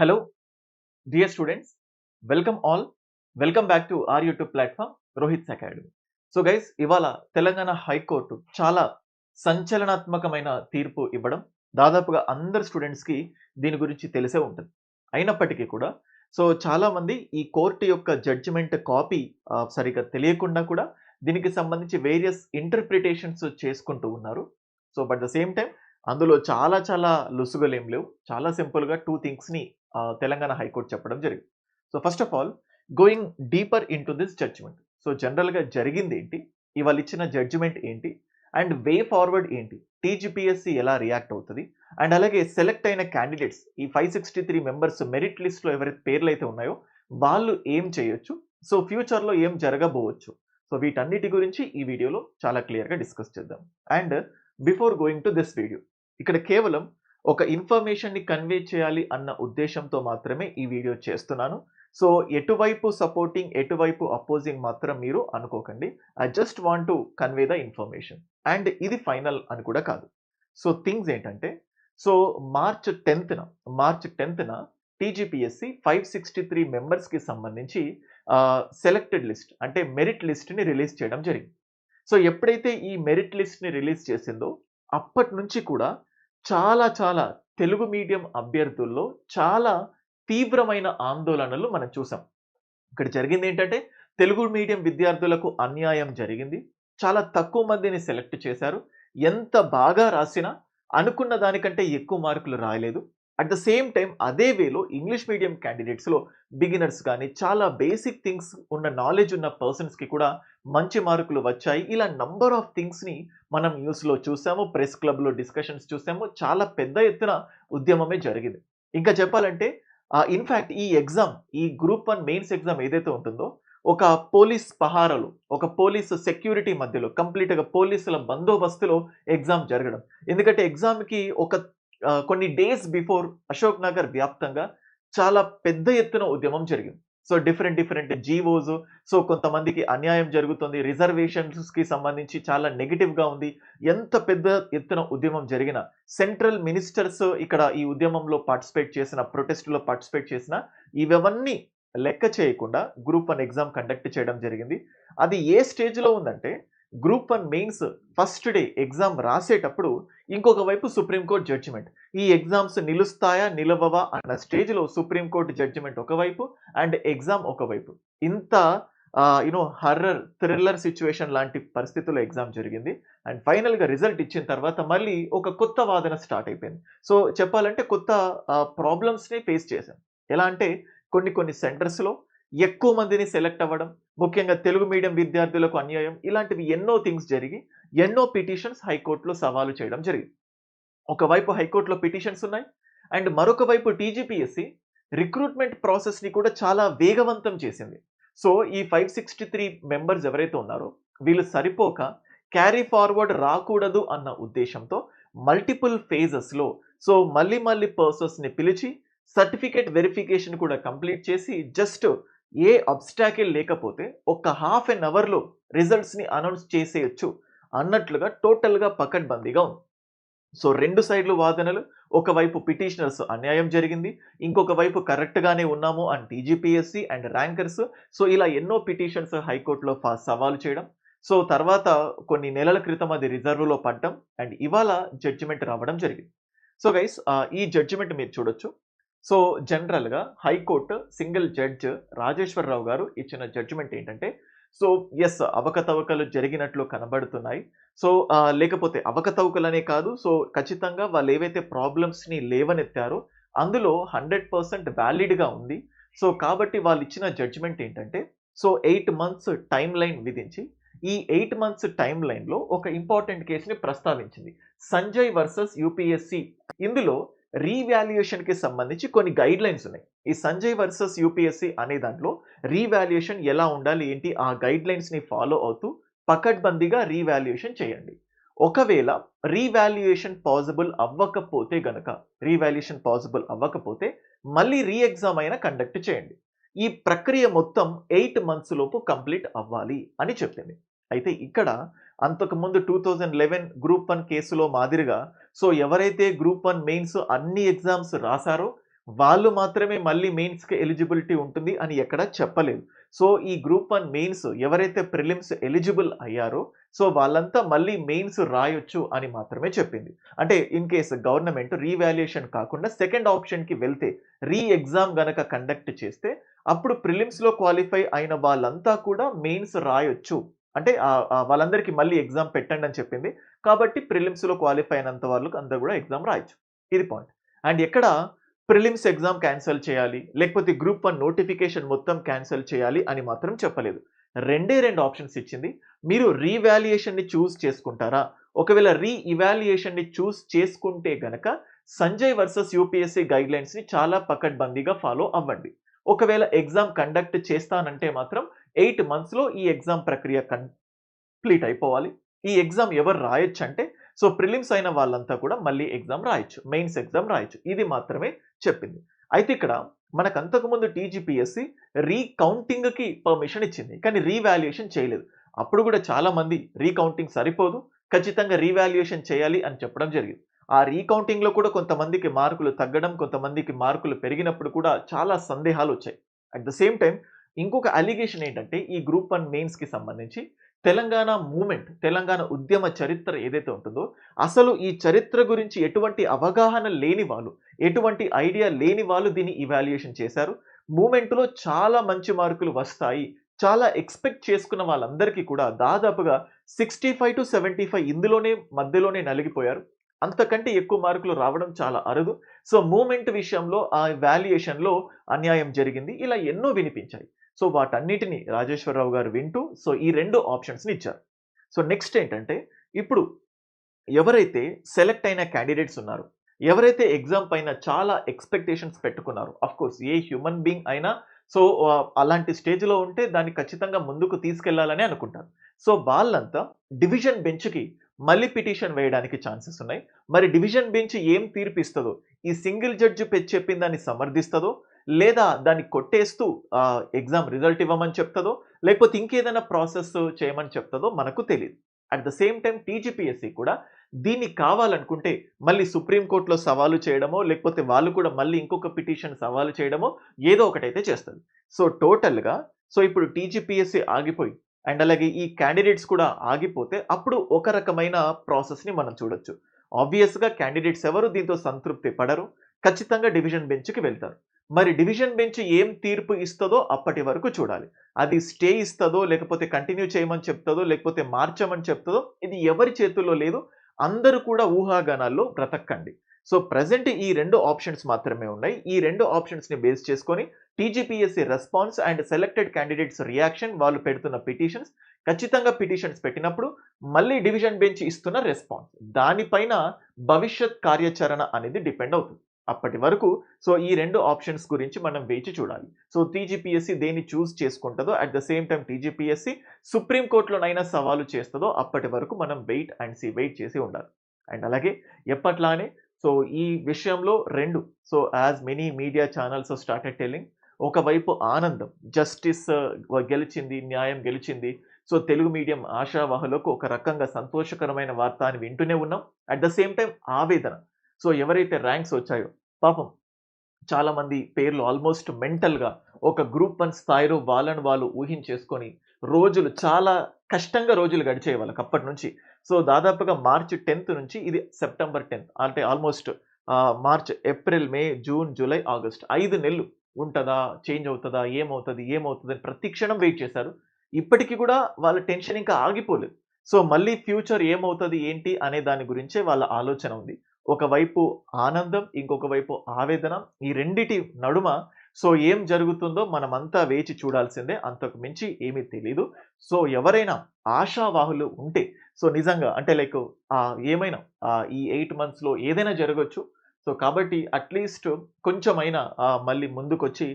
Hello, dear students. Welcome all. Welcome back to our YouTube platform Rohit academy so guys ఇవాళ Telangana high court చాలా సంచలనాత్మకమైన తీర్పు ఇవ్వడం దాదాపుగా అందరు స్టూడెంట్స్కి దీని గురించి తెలిసే ఉంటుంది అయినప్పటికీ కూడా సో చాలామంది ఈ కోర్టు యొక్క జడ్జిమెంట్ కాపీ సరిగ్గా తెలియకుండా కూడా దీనికి సంబంధించి వేరియస్ ఇంటర్ప్రిటేషన్స్ చేసుకుంటూ ఉన్నారు so but the same time అందులో చాలా చాలా లుసుగులు ఏం లేవు చాలా సింపుల్గా టూ థింగ్స్ని తెలంగాణ హైకోర్టు చెప్పడం జరిగింది. So first of all going deeper into this judgment so జనరల్గా జరిగింది ఏంటి? ఇవాళ ఇచ్చిన జడ్జిమెంట్ ఏంటి? అండ్ వే ఫార్వర్డ్ ఏంటి? టీజీపీఎస్సీ ఎలా రియాక్ట్ అవుతుంది? అండ్ అలాగే సెలెక్ట్ అయిన క్యాండిడేట్స్ ఈ five sixty three members merit లిస్ట్లో ఎవరైతే పేర్లు అయితే ఉన్నాయో వాళ్ళు ఏం చేయొచ్చు? సో ఫ్యూచర్లో ఏం జరగబోవచ్చు? సో వీటన్నిటి గురించి ఈ వీడియోలో చాలా క్లియర్గా డిస్కస్ చేద్దాం. And before going to this video ఇక్కడ కేవలం ఒక ఇన్ఫర్మేషన్ని కన్వే చేయాలి అన్న ఉద్దేశంతో మాత్రమే ఈ వీడియో చేస్తున్నాను. సో ఎటువైపు సపోర్టింగ్ ఎటువైపు అపోజింగ్ మాత్రం మీరు అనుకోకండి. I just want to convey the information and ఇది ఫైనల్ అని కూడా కాదు. సో థింగ్స్ ఏంటంటే సో మార్చ్ టెన్త్న మార్చ్ టెన్త్న టీజీపీఎస్సి ఫైవ్ సిక్స్టీ త్రీ మెంబర్స్కి సంబంధించి సెలెక్టెడ్ లిస్ట్ అంటే మెరిట్ లిస్ట్ని రిలీజ్ చేయడం జరిగింది. సో ఎప్పుడైతే ఈ మెరిట్ లిస్ట్ని రిలీజ్ చేసిందో అప్పటి నుంచి కూడా చాలా చాలా తెలుగు మీడియం అభ్యర్థుల్లో చాలా తీవ్రమైన ఆందోళనలు మనం చూసాం. ఇక్కడ జరిగింది ఏంటంటే తెలుగు మీడియం విద్యార్థులకు అన్యాయం జరిగింది. చాలా తక్కువ మందిని సెలెక్ట్ చేశారు. ఎంత బాగా రాసినా అనుకున్న దానికంటే ఎక్కువ మార్కులు రాయలేదు. అట్ ద సేమ్ టైం అదే వేలో ఇంగ్లీష్ మీడియం క్యాండిడేట్స్లో బిగినర్స్ కానీ చాలా బేసిక్ థింగ్స్ ఉన్న నాలెడ్జ్ ఉన్న పర్సన్స్కి కూడా మంచి మార్కులు వచ్చాయి. ఇలా నంబర్ ఆఫ్ థింగ్స్ని మనం న్యూస్లో చూసాము ప్రెస్ క్లబ్లో డిస్కషన్స్ చూసాము. చాలా పెద్ద ఎత్తున ఉద్యమమే జరిగింది. ఇంకా చెప్పాలంటే ఇన్ఫ్యాక్ట్ ఈ ఎగ్జామ్ ఈ గ్రూప్ వన్ మెయిన్స్ ఎగ్జామ్ ఏదైతే ఉంటుందో ఒక పోలీస్ పహారాలు ఒక పోలీస్ సెక్యూరిటీ మధ్యలో కంప్లీట్గా పోలీసుల బందోబస్తులో ఎగ్జామ్ జరగడం. ఎందుకంటే ఎగ్జామ్కి ఒక కొన్ని డేస్ బిఫోర్ అశోక్ నగర్ వ్యాప్తంగా చాలా పెద్ద ఎత్తున ఉద్యమం జరిగింది. So different different GOs. So కొంతమందికి అన్యాయం జరుగుతుంది. రిజర్వేషన్స్కి సంబంధించి చాలా నెగిటివ్గా ఉంది. ఎంత పెద్ద ఎత్తున ఉద్యమం జరిగిన సెంట్రల్ మినిస్టర్స్ ఇక్కడ ఈ ఉద్యమంలో పార్టిసిపేట్ చేసిన ప్రొటెస్ట్లో పార్టిసిపేట్ చేసిన ఇవన్నీ లెక్క చేయకుండా గ్రూప్ వన్ ఎగ్జామ్ కండక్ట్ చేయడం జరిగింది. అది ఏ స్టేజ్లో ఉందంటే group one mains first day exam రాసేటప్పుడు ఇంకొక వైపు సుప్రీంకోర్టు జడ్జిమెంట్. ఈ ఎగ్జామ్స్ నిలుస్తాయా నిలవవా అన్న స్టేజ్లో సుప్రీంకోర్టు జడ్జిమెంట్ ఒకవైపు అండ్ ఎగ్జామ్ ఒకవైపు ఇంత యూనో హర్రర్ థ్రిల్లర్ సిచ్యువేషన్ లాంటి పరిస్థితుల్లో ఎగ్జామ్ జరిగింది. అండ్ ఫైనల్గా రిజల్ట్ ఇచ్చిన తర్వాత మళ్ళీ ఒక కొత్త వాదన స్టార్ట్ అయిపోయింది. సో చెప్పాలంటే కొత్త ప్రాబ్లమ్స్ని ఫేస్ చేశాం. ఎలా అంటే కొన్ని కొన్ని సెంటర్స్లో ఎక్కువ మందిని సెలెక్ట్ అవ్వడం ముఖ్యంగా తెలుగు మీడియం విద్యార్థులకు అన్యాయం ఇలాంటివి ఎన్నో థింగ్స్ జరిగి ఎన్నో పిటిషన్స్ హైకోర్టులో సవాలు చేయడం జరిగింది. ఒకవైపు హైకోర్టులో పిటిషన్స్ ఉన్నాయి అండ్ మరొక వైపు టీజీపీఎస్సి రిక్రూట్మెంట్ ప్రాసెస్ని కూడా చాలా వేగవంతం చేసింది. సో ఈ ఫైవ్ సిక్స్టీ త్రీ మెంబర్స్ ఎవరైతే ఉన్నారో వీళ్ళు సరిపోక క్యారీ ఫార్వర్డ్ రాకూడదు అన్న ఉద్దేశంతో మల్టిపుల్ ఫేజెస్లో సో మళ్ళీ మళ్ళీ పర్సన్స్ని పిలిచి సర్టిఫికేట్ వెరిఫికేషన్ కూడా కంప్లీట్ చేసి జస్ట్ ఏ అబ్స్టాకిల్ లేకపోతే ఒక హాఫ్ అన్ అవర్లో రిజల్ట్స్ని అనౌన్స్ చేసేయచ్చు అన్నట్లుగా టోటల్గా పకడ్బందీగా ఉంది. సో రెండు సైడ్లు వాదనలు ఒకవైపు పిటిషనర్స్ అన్యాయం జరిగింది ఇంకొక వైపు కరెక్ట్గానే ఉన్నాము and TGPSC and rankers so ఇలా ఎన్నో పిటిషన్స్ హైకోర్టులో సవాలు చేయడం. సో తర్వాత కొన్ని నెలల క్రితం అది రిజర్వ్లో పడ్డం అండ్ ఇవాళ జడ్జిమెంట్ రావడం జరిగింది. సో గైస్ ఈ జడ్జిమెంట్ మీరు చూడొచ్చు. సో జనరల్గా హైకోర్టు సింగిల్ జడ్జ్ రాజేశ్వరరావు గారు ఇచ్చిన జడ్జిమెంట్ ఏంటంటే సో ఎస్ అవకతవకలు జరిగినట్లు కనబడుతున్నాయి. సో లేకపోతే అవకతవకలనే కాదు సో ఖచ్చితంగా వాళ్ళు ఏవైతే ప్రాబ్లమ్స్ని లేవనెత్తారో అందులో హండ్రెడ్ పర్సెంట్ వ్యాలిడ్గా ఉంది. సో కాబట్టి వాళ్ళు ఇచ్చిన జడ్జిమెంట్ ఏంటంటే so eight months timeline విధించి ఈ ఎయిట్ మంత్స్ టైం లైన్లో ఒక ఇంపార్టెంట్ కేసుని ప్రస్తావించింది. Sanjay versus UPSC. ఇందులో రీవాల్యుయేషన్కి సంబంధించి కొన్ని గైడ్ లైన్స్ ఉన్నాయి. ఈ సంజయ్ వర్సెస్ యూపీఎస్సీ అనే దాంట్లో రీవాల్యుయేషన్ ఎలా ఉండాలి ఏంటి ఆ గైడ్ లైన్స్ని ఫాలో అవుతూ పకడ్బందీగా రీవాల్యుయేషన్ చేయండి. ఒకవేళ రీవాల్యుయేషన్ పాసిబుల్ అవ్వకపోతే గనక రీవాల్యుయేషన్ పాసిబుల్ అవ్వకపోతే మళ్ళీ రీఎగ్జామ్ అయినా కండక్ట్ చేయండి. ఈ ప్రక్రియ మొత్తం ఎయిట్ మంత్స్ లోపు కంప్లీట్ అవ్వాలి అని చెప్పింది. అయితే ఇక్కడ అంతకుముందు two thousand eleven group one కేసులో మాదిరిగా సో ఎవరైతే గ్రూప్ వన్ మెయిన్స్ అన్ని ఎగ్జామ్స్ రాశారో వాళ్ళు మాత్రమే మళ్ళీ మెయిన్స్‌కి ఎలిజిబిలిటీ ఉంటుంది అని ఎక్కడ చెప్పలేదు. సో, ఈ గ్రూప్ వన్ మెయిన్స్ ఎవరైతే ప్రిలిమ్స్ ఎలిజిబుల్ అయ్యారో, సో వాళ్ళంతా మళ్ళీ మెయిన్స్ రాయొచ్చు అని మాత్రమే చెప్పింది. అంటే ఇన్ కేస్ గవర్నమెంట్ రీవాల్యుయేషన్ కాకుండా సెకండ్ ఆప్షన్‌కి వెళ్తే, రీ ఎగ్జామ్ గనక కండక్ట్ చేస్తే, అప్పుడు ప్రిలిమ్స్‌లో క్వాలిఫై అయిన వాళ్ళంతా కూడా మెయిన్స్ రాయొచ్చు. అంటే వాళ్ళందరికీ మళ్ళీ ఎగ్జామ్ పెట్టండి అని చెప్పింది. కాబట్టి ప్రిలిమ్స్‌లో క్వాలిఫై అయినంత వాళ్ళకి అందరు కూడా ఎగ్జామ్ రాయొచ్చు. ఇది పాయింట్. అండ్ ఎక్కడ ప్రిలిమ్స్ ఎగ్జామ్ క్యాన్సిల్ చేయాలి, లేకపోతే గ్రూప్ వన్ నోటిఫికేషన్ మొత్తం క్యాన్సిల్ చేయాలి అని మాత్రం చెప్పలేదు. రెండే రెండు ఆప్షన్స్ ఇచ్చింది. మీరు రీవాల్యుయేషన్‌ని చూజ్ చేసుకుంటారా? ఒకవేళ రీ ఇవాల్యుయేషన్‌ని చూస్ చేసుకుంటే గనక సంజయ్ వర్సెస్ యూపీఎస్సీ గైడ్‌లైన్స్‌ని చాలా పకడ్బందీగా ఫాలో అవ్వండి. ఒకవేళ ఎగ్జామ్ కండక్ట్ చేస్తానంటే మాత్రం ఎయిట్ మంత్స్‌లో ఈ ఎగ్జామ్ ప్రక్రియ కంప్లీట్ అయిపోవాలి. ఈ ఎగ్జామ్ ఎవరు రాయొచ్చు అంటే సో ప్రిలిమ్స్ అయిన వాళ్ళంతా కూడా మళ్ళీ ఎగ్జామ్ రాయొచ్చు. మెయిన్స్ ఎగ్జామ్ రాయొచ్చు. ఇది మాత్రమే చెప్పింది. అయితే ఇక్కడ మనకు అంతకుముందు టీజీపీఎస్సి రీకౌంటింగ్‌కి పర్మిషన్ ఇచ్చింది. కానీ రీవాల్యుయేషన్ చేయలేదు. అప్పుడు కూడా చాలా మంది రీకౌంటింగ్ సరిపోదు. ఖచ్చితంగా రీవాల్యుయేషన్ చేయాలి అని చెప్పడం జరిగింది. ఆ రీకౌంటింగ్‌లో కూడా కొంతమందికి మార్కులు తగ్గడం, కొంతమందికి మార్కులు పెరిగినప్పుడు కూడా చాలా సందేహాలు వచ్చాయి అట్ ద సేమ్ టైం ఇంకొక అలిగేషన్ ఏంటంటే, ఈ గ్రూప్ వన్ మెయిన్స్‌కి సంబంధించి తెలంగాణ మూమెంట్ తెలంగాణ ఉద్యమ చరిత్ర ఏదైతే ఉంటుందో, అసలు ఈ చరిత్ర గురించి ఎటువంటి అవగాహన లేని వాళ్ళు, ఎటువంటి ఐడియా లేని వాళ్ళు దీన్ని ఇవాల్యుయేషన్ చేశారు. మూమెంట్లో చాలా మంచి మార్కులు వస్తాయి. చాలా ఎక్స్‌పెక్ట్ చేసుకున్న వాళ్ళందరికీ కూడా దాదాపుగా 65-75 ఇందులోనే మధ్యలోనే నలిగిపోయారు. అంతకంటే ఎక్కువ మార్కులు రావడం చాలా అరుదు. సో, మూమెంట్ విషయంలో ఆ వాల్యుయేషన్‌లో అన్యాయం జరిగింది. ఇలా ఎన్నో వినిపించాయి. సో, వాటన్నిటిని రాజేశ్వరరావు గారు వింటూ సో, ఈ రెండు ఆప్షన్స్‌ని ఇచ్చారు. సో, నెక్స్ట్ ఏంటంటే, ఇప్పుడు ఎవరైతే సెలెక్ట్ అయిన క్యాండిడేట్స్ ఉన్నారు ఎవరైతే ఎగ్జామ్ పైన చాలా ఎక్స్‌పెక్టేషన్స్ పెట్టుకున్నారో, of course a human being అయినా సో, అలాంటి స్టేజ్‌లో ఉంటే దాన్ని ఖచ్చితంగా ముందుకు తీసుకెళ్ళాలని అనుకుంటారు. సో, వాళ్ళంతా డివిజన్ బెంచ్‌కి మళ్ళీ పిటిషన్ వేయడానికి ఛాన్సెస్ ఉన్నాయి. మరి డివిజన్ బెంచ్ ఏం తీర్పిస్తుందో ఈ సింగిల్ జడ్జ్ పె చెప్పిన దాన్ని సమర్థిస్తదో, లేదా దాన్ని కొట్టేస్తూ ఎగ్జామ్ రిజల్ట్ ఇవ్వమని చెప్తుందో లేకపోతే ఇంకేదైనా ప్రాసెస్ చేయమని చెప్తుందో మనకు తెలియదు at the same time TGPSC కూడా దీన్ని కావాలనుకుంటే మళ్ళీ సుప్రీంకోర్టులో సవాలు చేయడమో, లేకపోతే వాళ్ళు కూడా మళ్ళీ ఇంకొక పిటిషన్ సవాలు చేయడమో ఏదో ఒకటైతే చేస్తుంది సో, టోటల్‌గా సో, ఇప్పుడు టీజీపీఎస్సీ ఆగిపోయి అండ్ అలాగే ఈ క్యాండిడేట్స్ కూడా ఆగిపోతే అప్పుడు ఒక రకమైన ప్రాసెస్‌ని మనం చూడొచ్చు. ఆబ్వియస్‌గా క్యాండిడేట్స్ ఎవరు దీంతో సంతృప్తి పడరు. ఖచ్చితంగా డివిజన్ బెంచ్‌కి వెళ్తారు. మరి డివిజన్ బెంచ్ ఏం తీర్పు ఇస్తుందో అప్పటి వరకు చూడాలి. అది స్టే ఇస్తుందో లేకపోతే కంటిన్యూ చేయమని చెప్తుందో లేకపోతే మార్చమని చెప్తుందో ఇది ఎవరి చేతుల్లో లేదు. అందరూ కూడా ఊహాగానాల్లో బ్రతకండి. సో, ప్రెజెంట్ ఈ రెండు ఆప్షన్స్ మాత్రమే ఉన్నాయి. ఈ రెండు ఆప్షన్స్‌ని బేస్ చేసుకొని TGPSC response and selected candidates reaction వాళ్ళు పెడుతున్న పిటిషన్స్ ఖచ్చితంగా పిటిషన్స్ పెట్టినప్పుడు మళ్ళీ డివిజన్ బెంచ్ ఇస్తున్న రెస్పాన్స్. దానిపైన భవిష్యత్ కార్యాచరణ అనేది డిపెండ్ అవుతుంది. అప్పటి వరకు సో, ఈ రెండు ఆప్షన్స్ గురించి మనం వేచి చూడాలి. సో, టీజీపీఎస్సీ దేన్ని choose చేసుకుంటుందో at the same time TGPSC సుప్రీంకోర్టులోనైనా సవాలు చేస్తుందో అప్పటి వరకు మనం వెయిట్ అండ్ సీ వెయిట్ చేసి ఉండాలి. అండ్ అలాగే ఎప్పట్లానే సో, ఈ విషయంలో రెండు so, as many media channels started telling ఒకవైపు ఆనందం జస్టిస్ గెలిచింది, న్యాయం గెలిచింది. సో, తెలుగు మీడియం ఆశావాహులకు ఒక రకంగా సంతోషకరమైన వార్త అని వింటూనే ఉన్నాం. అట్ ద సేమ్ టైం ఆవేదన. సో, ఎవరైతే ర్యాంక్స్ వచ్చాయో పాపం చాలామంది పేర్లు ఆల్మోస్ట్ మెంటల్‌గా ఒక గ్రూప్ వన్ స్థాయిలో వాళ్ళని వాళ్ళు ఊహించేసుకొని రోజులు చాలా కష్టంగా రోజులు గడిచే వాళ్ళకి అప్పటి నుంచి. సో, దాదాపుగా మార్చ్ 10థ్ నుంచి ఇది సెప్టెంబర్ 10థ్ అంటే almost March, April, May, June, July, August ఐదు నెలలు ఉంటుందా చేంజ్ అవుతుందా ఏమవుతుంది ఏమవుతుంది అని ప్రతి క్షణం వెయిట్ చేశారు. ఇప్పటికి కూడా వాళ్ళ టెన్షన్ ఇంకా ఆగిపోలేదు. సో, మళ్ళీ ఫ్యూచర్ ఏమవుతుంది ఏంటి? అనే దాని గురించే వాళ్ళ ఆలోచన ఉంది. ఒకవైపు ఆనందం, ఇంకొక వైపు ఆవేదన. ఈ రెండిటి నడుమ సో, ఏం జరుగుతుందో మనమంతా వేచి చూడాల్సిందే. అంతకు మించి ఏమీ తెలీదు. సో, ఎవరైనా ఆశావాహులు ఉంటే సో, నిజంగా అంటే లైక్ ఏమైనా ఈ ఎయిట్ మంత్స్‌లో ఏదైనా జరగచ్చు సో, కాబట్టి అట్‌లీస్ట్ కొంచెమైనా మళ్ళీ ముందుకొచ్చి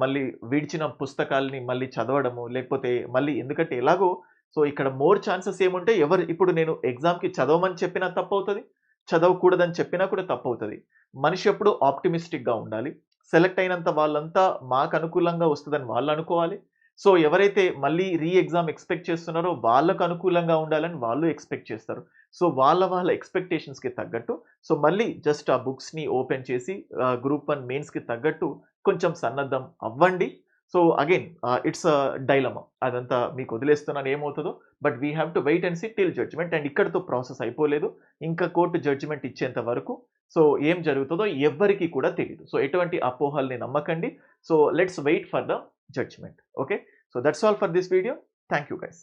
మళ్ళీ విడిచిన పుస్తకాల్ని మళ్ళీ చదవడము, లేకపోతే మళ్ళీ ఎందుకంటే ఎలాగో సో, ఇక్కడ మోర్ ఛాన్సెస్ ఏముంటే ఎవరు ఇప్పుడు నేను ఎగ్జామ్‌కి చదవమని చెప్పినా అవుతుంది చదవకూడదని చెప్పినా కూడా తప్పవుతది. మనిషి ఎప్పుడు ఆప్టిమిస్టిక్‌గా ఉండాలి. సెలెక్ట్ అయినంత వాళ్ళంతా మాకు అనుకూలంగా వస్తుందని వాళ్ళు అనుకోవాలి. సో, ఎవరైతే మళ్ళీ రీ ఎగ్జామ్ ఎక్స్‌పెక్ట్ చేస్తున్నారో వాళ్ళకు అనుకూలంగా ఉండాలని వాళ్ళు ఎక్స్‌పెక్ట్ చేస్తారు. సో వాళ్ళ వాళ్ళ ఎక్స్పెక్టేషన్స్కి తగ్గట్టు సో మళ్ళీ జస్ట్ ఆ బుక్స్ని ఓపెన్ చేసి గ్రూప్ వన్ మెయిన్స్కి తగ్గట్టు కొంచెం సన్నద్ధం అవ్వండి సో అగైన్ ఇట్స్ డైలమా అదంతా మీకు వదిలేస్తున్నాను ఏమవుతుందో but we have to wait and see till judgment and ఇక్కడతో ప్రాసెస్ అయిపోలేదు. ఇంకా కోర్టు జడ్జిమెంట్ ఇచ్చేంత వరకు. సో ఏం జరుగుతుందో ఎవ్వరికీ కూడా తెలియదు సో ఎటువంటి అపోహల్ని నమ్మకండి. So let's wait for the judgment okay so that's all for this video thank you guys